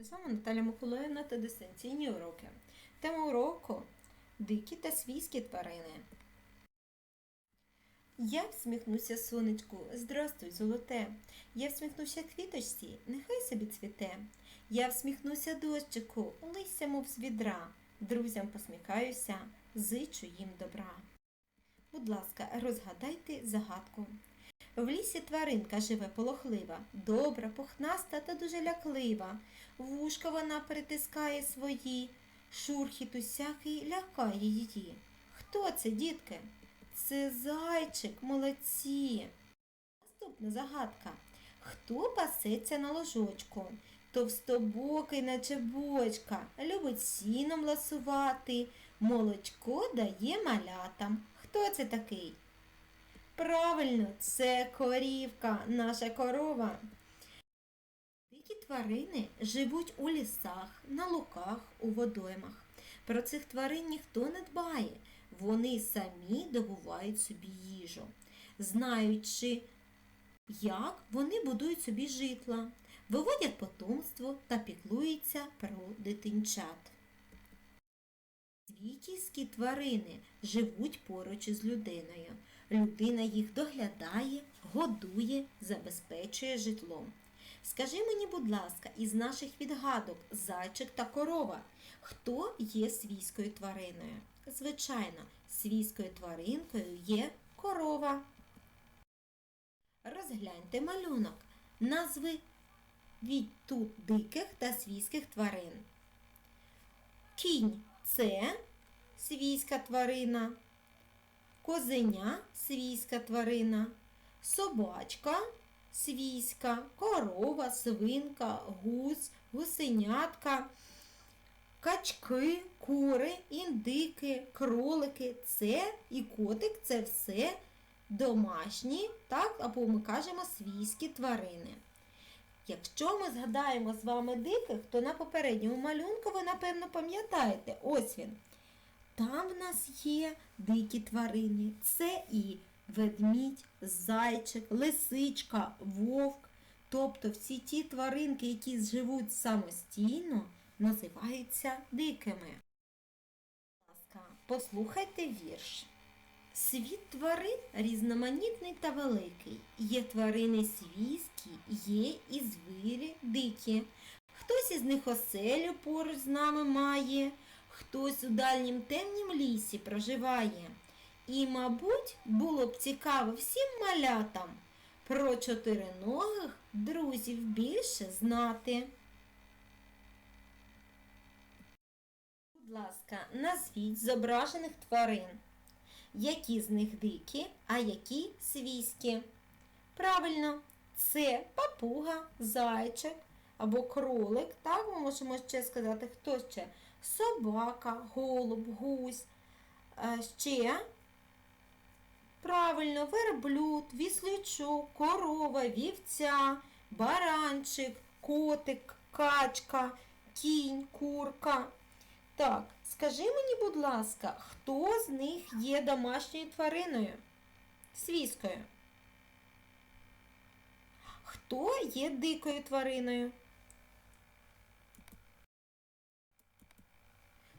З вами Наталя Миколаївна та дистанційні уроки. Тема уроку дикі та свійські тварини. Я всміхнуся сонечку, здрастуй, золоте. Я всміхнуся квіточці, нехай собі цвіте. Я всміхнуся дощику, лися, мов з відра. Друзям посміхаюся, зичу їм добра. Будь ласка, розгадайте загадку. В лісі тваринка живе полохлива, добра, пухнаста та дуже ляклива. Вушка вона притискає свої, шурхіт усякий лякає її. Хто це, дітки? Це зайчик, молодці. Наступна загадка. Хто пасеться на ложочку? Товстобокий, наче бочка, любить сіном ласувати, молочко дає малятам. Хто це такий? Правильно, це корівка, наша корова. Дикі тварини живуть у лісах, на луках, у водоймах. Про цих тварин ніхто не дбає. Вони самі добувають собі їжу, знаючи, як вони будують собі житла, виводять потомство та піклуються про дитинчат. Свійківські тварини живуть поруч із людиною. Людина їх доглядає, годує, забезпечує житлом. Скажи мені, будь ласка, із наших відгадок зайчик та корова, хто є свійською твариною? Звичайно, свійською тваринкою є корова. Розгляньте малюнок. Назви від тут диких та свійських тварин. Кінь це свійська тварина, козеня свійська тварина, собачка свійська, корова, свинка, гусь, гусенятка, качки, кури, індики, кролики. Це і котик це все домашні, так, або ми кажемо свійські тварини. Якщо ми згадаємо з вами диких, то на попередньому малюнку ви, напевно, пам'ятаєте, ось він. Там в нас є дикі тварини. Це і ведмідь, зайчик, лисичка, вовк. Тобто всі ті тваринки, які живуть самостійно, називаються дикими. Послухайте вірш. Світ тварин різноманітний та великий. Є тварини свійські, є і звірі дикі. Хтось із них оселю поруч з нами має, хтось у дальнім темнім лісі проживає. І, мабуть, було б цікаво всім малятам про чотириногих друзів більше знати. Будь ласка, назвіть зображених тварин. Які з них дикі, а які свійські? Правильно, це папуга, зайчик або кролик. Так, ми можемо ще сказати, хто ще? Собака, голуб, гусь. Ще правильно, верблюд, віслючок, корова, вівця, баранчик, котик, качка, кінь, курка. Так, скажи мені, будь ласка, хто з них є домашньою твариною? Свійською. Хто є дикою твариною?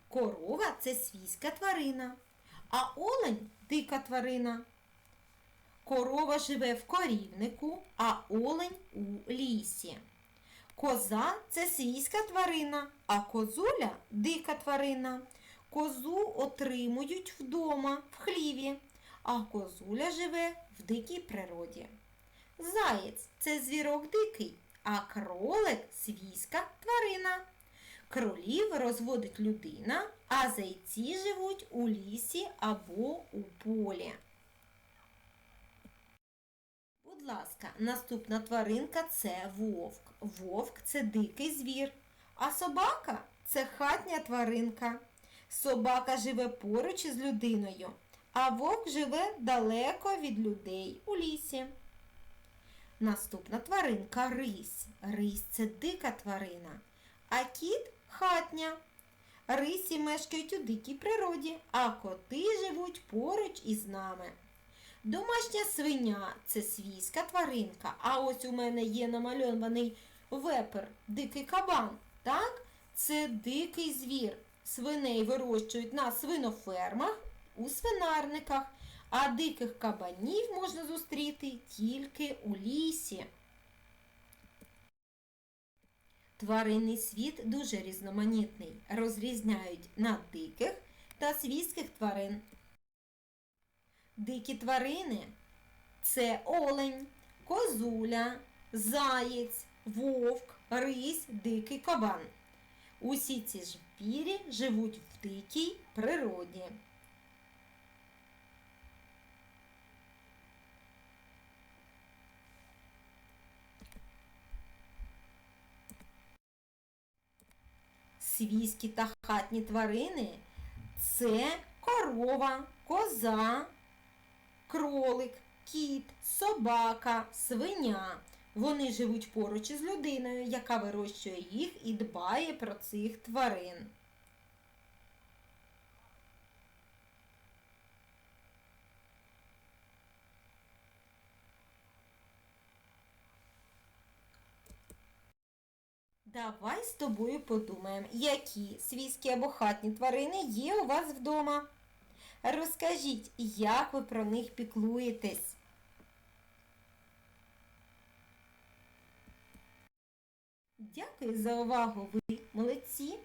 Корова це свійська тварина, а олень дика тварина. Корова живе в корівнику, а олень у лісі. Коза це свійська тварина, а козуля дика тварина. Козу отримують вдома в хліві, а козуля живе в дикій природі. Заєць це звірок дикий, а кролик свійська тварина. Кролів розводить людина, а зайці живуть у лісі або у полі. Будь ласка, наступна тваринка це вовк. Вовк це дикий звір, а собака це хатня тваринка. Собака живе поруч із людиною, а вовк живе далеко від людей у лісі. Наступна тваринка рись. Рись це дика тварина, а кіт хатня. Рисі мешкають у дикій природі, а коти живуть поруч із нами. Домашня свиня це свійська тваринка. А ось у мене є намальований вепер, дикий кабан. Так, це дикий звір. Свиней вирощують на свинофермах у свинарниках, а диких кабанів можна зустріти тільки у лісі. Тваринний світ дуже різноманітний. Розрізняють на диких та свійських тварин. Дикі тварини це олень, козуля, заєць, вовк, рись, дикий кабан. Усі ці звірі живуть в дикій природі. Свійські та хатні тварини це корова, коза, кролик, кіт, собака, свиня. Вони живуть поруч із людиною, яка вирощує їх і дбає про цих тварин. Давай з тобою подумаємо, які свійські або хатні тварини є у вас вдома. Розкажіть, як ви про них піклуєтесь. Дякую за увагу, ви молодці!